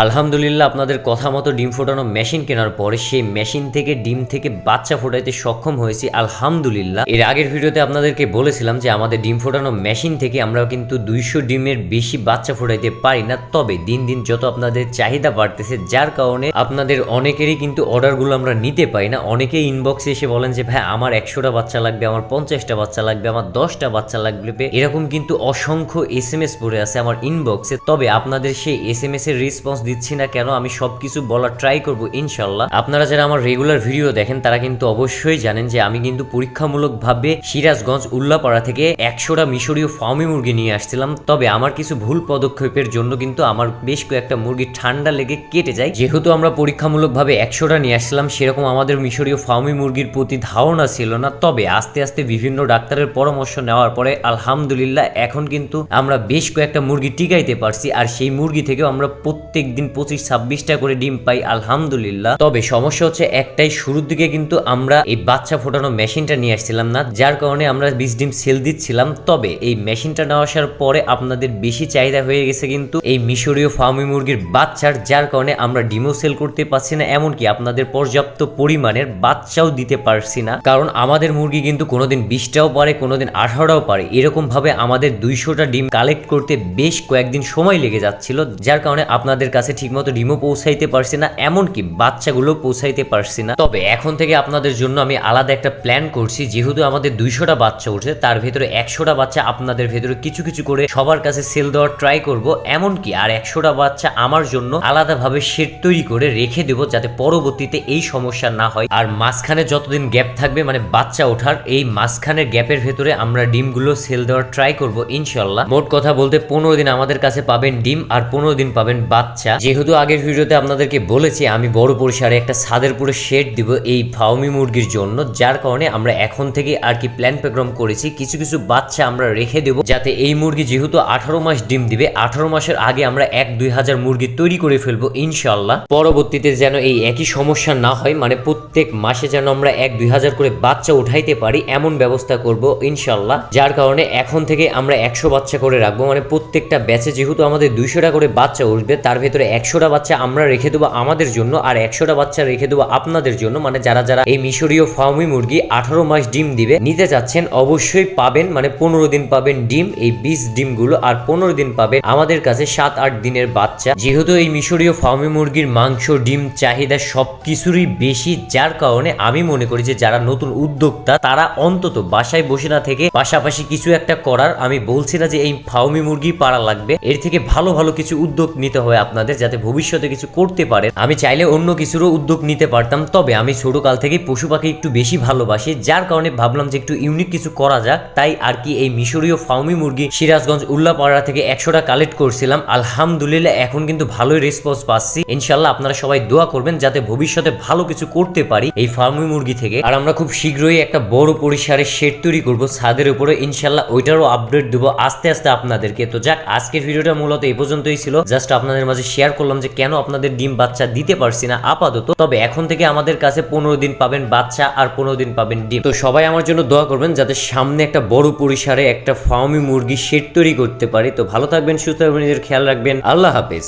আলহামদুলিল্লাহ, আপনাদের কথা মতো ডিম ফোটানো মেশিন কেনার পরে সেই মেশিন থেকে ডিম থেকে বাচ্চা ফোটাইতে সক্ষম হয়েছি, আলহামদুলিল্লাহ। এর আগের ভিডিওতে আপনাদেরকে বলেছিলাম যে, আমাদের ডিম ফোটানো মেশিন থেকে আমরা কিন্তু দুইশো ডিমের বেশি বাচ্চা ফোটাইতে পারি না, তবে দিন দিন যত আপনাদের চাহিদা বাড়তেছে, যার কারণে আপনাদের অনেকেরই কিন্তু অর্ডারগুলো আমরা নিতে পাই না। অনেকেই ইনবক্সে এসে বলেন যে, ভাই, আমার একশোটা বাচ্চা লাগবে, আমার পঞ্চাশটা বাচ্চা লাগবে, আমার দশটা বাচ্চা লাগবে। এরকম কিন্তু অসংখ্য এস এম এস পড়ে আছে আমার ইনবক্সে তবে আপনাদের সেই এস এম এস এর রেসপন্স দিচ্ছি না কেন, আমি সবকিছু বলার ট্রাই করব, ইনশাল্লাহ। আপনারা যারা আমার রেগুলার ভিডিও দেখেন, তারা কিন্তু অবশ্যই জানেন যে আমি কিন্তু পরীক্ষামূলকভাবে সিরাজগঞ্জ উল্লাপাড়া থেকে একশোটা মিশরীয় ফার্মি মুরগি নিয়ে আসছিলাম। তবে আমার কিছু ভুল পদক্ষেপের জন্য কিন্তু আমার বেশ কয়েকটা মুরগি ঠান্ডা লেগে কেটে যায়। যেহেতু আমরা পরীক্ষামূলকভাবে একশোটা নিয়ে আসছিলাম, সেরকম আমাদের মিশরীয় ফার্মি মুরগির প্রতি ধারণা ছিল না। তবে আস্তে আস্তে বিভিন্ন ডাক্তারের পরামর্শ নেওয়ার পরে, আলহামদুলিল্লাহ, এখন কিন্তু আমরা বেশ কয়েকটা মুরগি টিকাইতে পারছি। আর সেই মুরগি থেকেও আমরা প্রত্যেক দিন পঁচিশ ছাব্বিশটা করে ডিম পাই, আলহামদুলিল্লাহ। তবে সমস্যা হচ্ছে একটাই, শুরুর দিকে কিন্তু আমরা এই বাচ্চা ফোটানো মেশিনটা নিয়ে আসছিলাম না, যার কারণে আমরা বিশ ডিম সেল দিচ্ছিলাম। তবে এই মেশিনটা নেওয়া আসার পরে আপনাদের বেশি চাহিদা হয়ে গেছে কিন্তু এই মিশরীয় ফার্মি মুরগির বাচ্চার, যার কারণে আমরা ডিমও সেল করতে পারছি না, এমনকি আপনাদের পর্যাপ্ত পরিমাণের বাচ্চাও দিতে পারছি না। কারণ আমাদের মুরগি কিন্তু কোনোদিন বিশটাও পারে, কোনোদিন আঠারোটাও পারে। এরকমভাবে আমাদের দুইশোটা ডিম কালেক্ট করতে বেশ কয়েকদিন সময় লেগে যাচ্ছিল, যার কারণে আপনাদের কাছে ঠিকমতো ডিমও পৌঁছাইতে পারছি না, এমনকি বাচ্চাগুলো পৌঁছাইতে পারছি না। তবে এখন থেকে আপনাদের জন্য আমি আলাদা একটা প্ল্যান করছি, যেহেতু আমাদের দুইশোটা বাচ্চা উঠে তার ভেতরে একশোটা বাচ্চা আপনাদের ভেতরে কিছু কিছু করে সবার কাছে সেল দেওয়ার ট্রাই করব, এমনকি আর একশোটা বাচ্চা আমার জন্য আলাদাভাবে শেড তৈরি করে রেখে দেবো, যাতে পরবর্তীতে এই সমস্যা না হয়। আর মাঝখানে যতদিন গ্যাপ থাকবে মানে বাচ্চা ওঠার, এই মাঝখানের গ্যাপের ভেতরে আমরা ডিমগুলো সেল দেওয়ার ট্রাই করব ইনশাল্লাহ মোট কথা বলতে, পনেরো দিন আমাদের কাছে পাবেন ডিম, আর পনেরো দিন পাবেন বাচ্চা। যেহেতু আগের ভিডিওতে আপনাদেরকে বলেছি আমি বড় পরিসরে একটা ছাদের পুরো শেড দিব এই ফাউমি মুরগির জন্য, যার কারণে আমরা এখন থেকে আর কি প্ল্যান প্রোগ্রাম করেছি, কিছু কিছু বাচ্চা আমরা রেখে দেব, যাতে এই মুরগি যেহেতু আঠারো মাস ডিম দিবে, আঠারো মাসের আগে আমরা এক দুই হাজার মুরগি তৈরি করে ফেলব ইনশাল্লাহ পরবর্তীতে যেন এই একই সমস্যা না হয় মানে প্রত্যেক মাসে যেন আমরা এক দুই হাজার করে বাচ্চা উঠাইতে পারি, এমন ব্যবস্থা করব ইনশাল্লাহ যার কারণে এখন থেকে আমরা একশো বাচ্চা করে রাখব মানে প্রত্যেকটা ব্যাচে যেহেতু আমাদের দুইশোটা করে বাচ্চা উঠবে, তার ভেতরে একশোটা বাচ্চা আমরা রেখে দেবো আমাদের জন্য আর একশোটা বাচ্চা রেখে দেবো আপনাদের জন্য। মানে যারা যারা এই মিশরীয় ফার্মি মুরগি আঠারো মাস ডিম দিবে, নিতে চাচ্ছেন অবশ্যই পাবেন মানে পনেরো দিন পাবেন ডিম, এই বিশ ডিমগুলো, আর পনেরো দিন পাবেন আমাদের কাছে সাত আট দিনের বাচ্চা। যেহেতু এই মিশরীয় ফার্মি মুরগির মাংস, ডিম, চাহিদা সব কিছুরই বেশি, যার কারণে আমি মনে করি যে যারা নতুন উদ্যোক্তা, তারা অন্তত বাসায় বসে না থেকে পাশাপাশি কিছু একটা করার। আমি বলছি না যে এই ফার্মি মুরগি পাড়া লাগবে, এর থেকে ভালো ভালো কিছু উদ্যোগ নিতে হবে হয় আপনাদের যাতে ভবিষ্যতে কিছু করতে পারে। আমি চাইলে অন্য কিছুরও উদ্যোগ নিতে পারতাম। তবে আমি ছোট কাল থেকে পশু পাখি একটু বেশি ভালোবাসি, যার কারণে ভাবলাম যে একটু ইউনিক কিছু করা যাক। তাই আর কি এই মিশরীয় ফার্মি মুরগি সিরাজগঞ্জ উল্লাপাড়া থেকে একশোটা কালেক্ট করছিলাম। আলহামদুলিল্লাহ এখন কিন্তু ভালোই রেসপন্স পাচ্ছি। ইনশাল্লাহ আপনারা সবাই দোয়া করবেন যাতে ভবিষ্যতে ভালো কিছু করতে পারি এই ফার্মি মুরগি থেকে। আর আমরা খুব শীঘ্রই একটা বড় পরিসরে শেড তৈরি করব ছাদের উপরে। ইনশাল্লাহ ওইটারও আপডেট দেবো আস্তে আস্তে আপনাদেরকে। তো যাক, আজকের ভিডিওটা মূলত এই পর্যন্তই ছিল। জাস্ট আপনাদের মাঝে শেয়ার করলাম যে কেন আপনাদের ডিম বাচ্চা দিতে পারছি না আপাতত। তবে এখন থেকে আমাদের কাছে পনেরো দিন পাবেন বাচ্চা আর পনেরো দিন পাবেন ডিম। তো সবাই আমার জন্য দোয়া করবেন যাতে সামনে একটা বড় পরিসরে একটা ফার্মি মুরগি শেড তৈরি করতে পারি। তো ভালো থাকবেন, সুস্থ থাকবেন, নিজের খেয়াল রাখবেন। আল্লাহ হাফেজ।